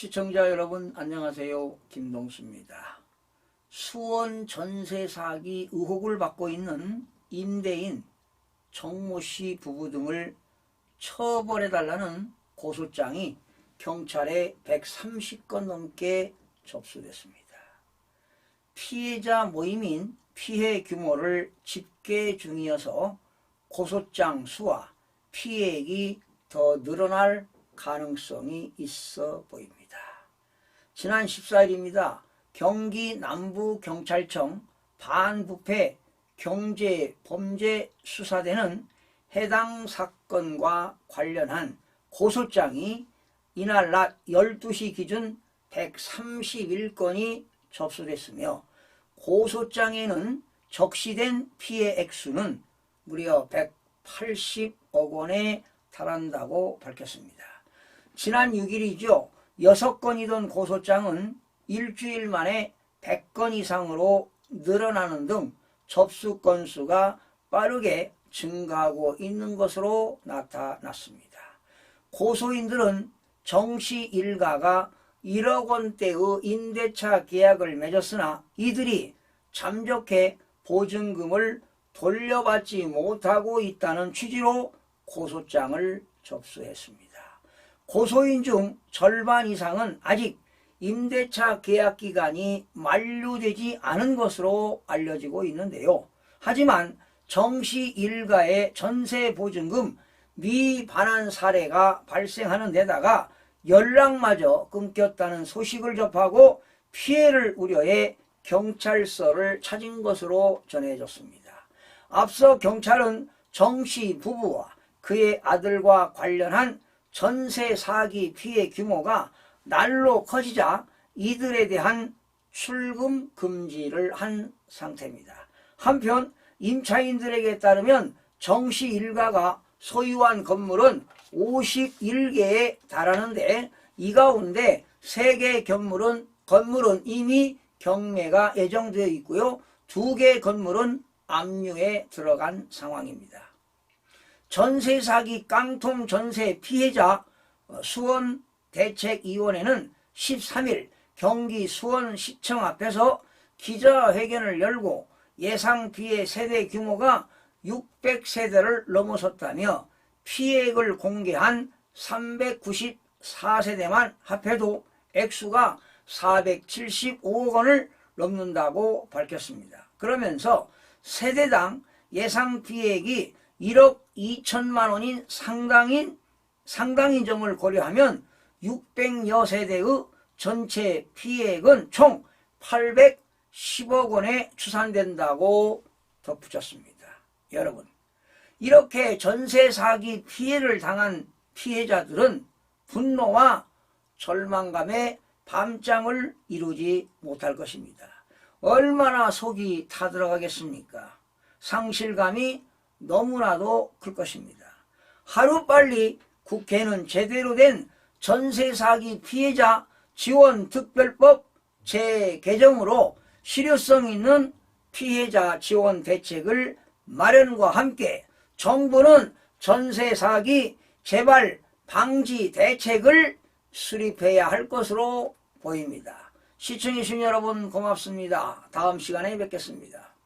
시청자 여러분 안녕하세요. 김동수입니다. 수원 전세 사기 의혹을 받고 있는 임대인 정모 씨 부부 등을 처벌해달라는 고소장이 경찰에 130건 넘게 접수됐습니다. 피해자 모임인 피해 규모를 집계 중이어서 고소장 수와 피해액이 더 늘어날 가능성이 있어 보입니다. 지난 14일입니다. 경기 남부경찰청 반부패 경제범죄수사대는 해당 사건과 관련한 고소장이 이날 낮 12시 기준 131건이 접수됐으며 고소장에는 적시된 피해 액수는 무려 180억 원에 달한다고 밝혔습니다. 지난 6일이죠. 6건이던 고소장은 일주일 만에 100건 이상으로 늘어나는 등 접수 건수가 빠르게 증가하고 있는 것으로 나타났습니다. 고소인들은 정씨 일가가 1억 원대의 임대차 계약을 맺었으나 이들이 잠적해 보증금을 돌려받지 못하고 있다는 취지로 고소장을 접수했습니다. 고소인 중 절반 이상은 아직 임대차 계약 기간이 만료되지 않은 것으로 알려지고 있는데요. 하지만 정씨 일가의 전세 보증금 미반환 사례가 발생하는 데다가 연락마저 끊겼다는 소식을 접하고 피해를 우려해 경찰서를 찾은 것으로 전해졌습니다. 앞서 경찰은 정씨 부부와 그의 아들과 관련한 전세 사기 피해 규모가 날로 커지자 이들에 대한 출금 금지를 한 상태입니다. 한편 임차인들에게 따르면 정씨 일가가 소유한 건물은 51개에 달하는데 이 가운데 3개 건물은 건물은 이미 경매가 예정되어 있고요. 2개 건물은 압류에 들어간 상황입니다. 전세 사기 깡통 전세 피해자 어, 수원 대책위원회는 13일 경기 수원시청 앞에서 기자회견을 열고 예상 피해 세대 규모가 600세대를 넘어섰다며 피해액을 공개한 394세대만 합해도 액수가 475억 원을 넘는다고 밝혔습니다. 그러면서 세대당 예상 피해액이 1억 2천만 원인 상당인 상당인 점을 고려하면 600여 세대의 전체 피해액은 총 810억 원에 추산된다고 덧붙였습니다. 여러분, 이렇게 전세 사기 피해를 당한 피해자들은 분노와 절망감에 밤잠을 이루지 못할 것입니다. 얼마나 속이 타들어가겠습니까? 상실감이 너무나도 클 것입니다. 하루빨리 국회는 제대로 된 전세 사기 피해자 지원 특별법 재개정으로 실효성 있는 피해자 지원 대책을 마련과 함께 정부는 전세 사기 재발 방지 대책을 수립해야 할 것으로 보입니다. 시청해주신 여러분 고맙습니다. 다음 시간에 뵙겠습니다.